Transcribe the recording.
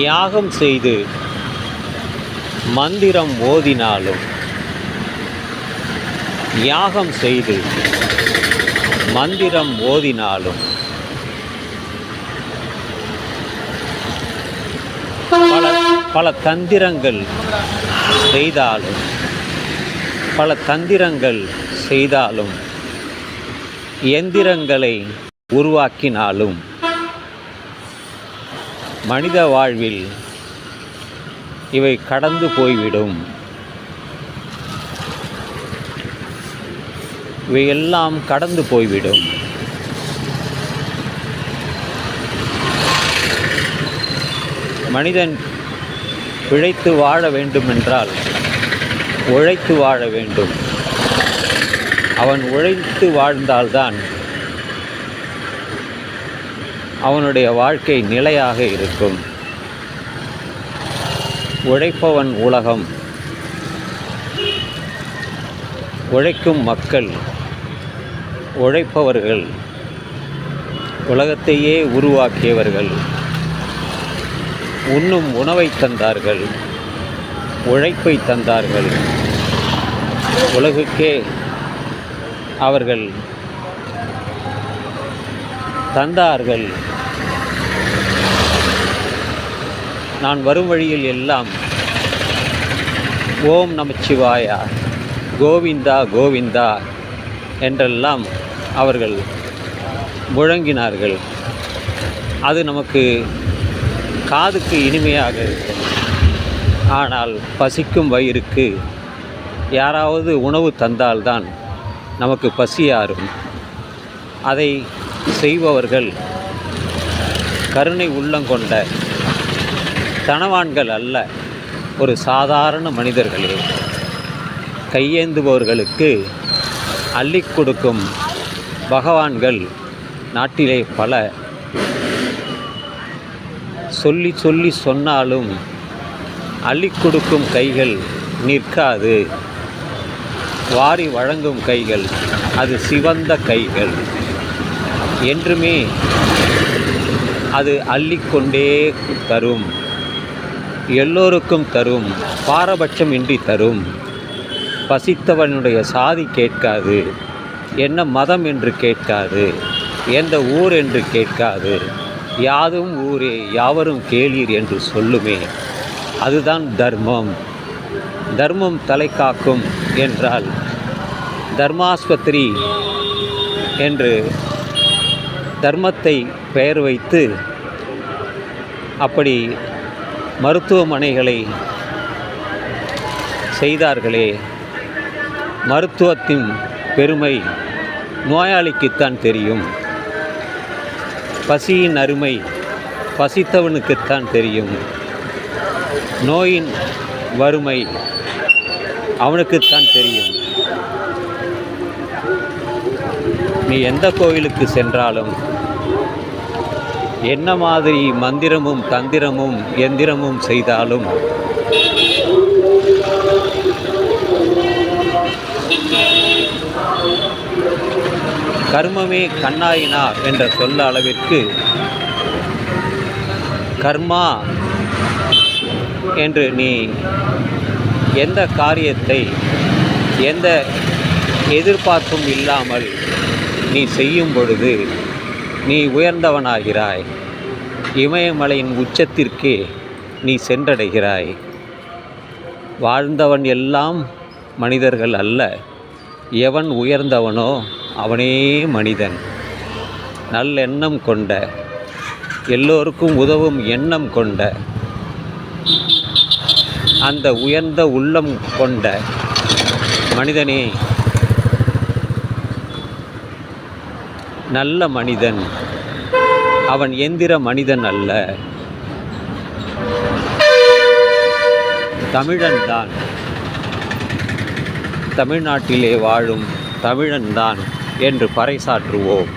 யாகம் செய்து மந்திரம் ஓதினாலும் யாகம் செய்து மந்திரம் ஓதினாலும் பல பல தந்திரங்கள் செய்தாலும் பல தந்திரங்கள் செய்தாலும் எந்திரங்களை உருவாக்கினாலும் மனித வாழ்வில் இவை கடந்து போய்விடும். இவையெல்லாம் கடந்து போய்விடும். மனிதன் பிழைத்து வாழ வேண்டுமென்றால் உழைத்து வாழ வேண்டும். அவன் உழைத்து வாழ்ந்தால்தான் அவனுடைய வாழ்க்கை நிலையாக இருக்கும். உழைப்பவன் உலகம். உழைக்கும் மக்கள் உழைப்பவர்கள் உலகத்தையே உருவாக்கியவர்கள். உண்ணும் உணவை தந்தார்கள் உழைப்பை தந்தார்கள். உலகுக்கே அவர்கள் தந்தார்கள். நான் வரும் வழியில் எல்லாம். ஓம் நமச்சிவாயா. கோவிந்தா கோவிந்தா என்றெல்லாம் அவர்கள் முழங்கினார்கள். அது நமக்கு காதுக்கு இனிமையாக இருக்கும் ஆனால் பசிக்கும் வயிறுக்கு யாராவது உணவு தந்தால்தான் நமக்கு பசியாரும் அதை செய்பவர்கள் கருணை உள்ளங்கொண்ட தனவான்கள் அல்ல ஒரு சாதாரண மனிதர்களே கையேந்துபவர்களுக்கு அள்ளி கொடுக்கும் பகவான்கள் நாட்டிலே பல. சொல்லி சொல்லி சொன்னாலும் அள்ளி கொடுக்கும் கைகள் நிற்காது. வாரி வழங்கும் கைகள் அது சிவந்த கைகள். என்றுமே அது அள்ளிக்கொண்டே தரும். எல்லோருக்கும் தரும் பாரபட்சம் இன்றி தரும். பசித்தவனுடைய சாதி கேட்காது. என்ன மதம் என்று கேட்காது. எந்த ஊர் என்று கேட்காது. யாதும் ஊரே யாவரும் கேளீர் என்று சொல்லுமே. அதுதான் தர்மம். தர்மம் தலை காக்கும் என்றால் தர்மாஸ்பத்திரி என்று தர்மத்தை பெயர் வைத்து அப்படி மருத்துவமனைகளை செய்தார்களே. மருத்துவத்தின் பெருமை நோயாளிக்குத்தான் தெரியும். பசியின் அருமை பசித்தவனுக்குத்தான் தெரியும். நோயின் வறுமை அவனுக்குத்தான் தெரியும். நீ எந்த கோவிலுக்கு சென்றாலும் என்ன மாதிரி மந்திரமும் தந்திரமும் எந்திரமும் செய்தாலும்? கர்மமே கண்ணாயினா என்ற சொல்ல அளவிற்கு கர்மா என்று நீ எந்த காரியத்தை எந்த எதிர்பார்ப்பும் இல்லாமல் நீ செய்யும் பொழுது நீ உயர்ந்தவனாகிறாய். இமயமலையின் உச்சத்திற்கே நீ சென்றடைகிறாய். வாழ்ந்தவன் எல்லாம் மனிதர்கள் அல்ல. எவன் உயர்ந்தவனோ அவனே மனிதன். நல்லெண்ணம் கொண்ட எல்லோருக்கும் உதவும் எண்ணம் கொண்ட அந்த உயர்ந்த உள்ளம் கொண்ட மனிதனே நல்ல மனிதன். அவன் எந்திர மனிதன் அல்ல. தமிழன்தான் தமிழ்நாட்டிலே வாழும் தமிழன்தான் என்று பறைசாற்றுவோம்.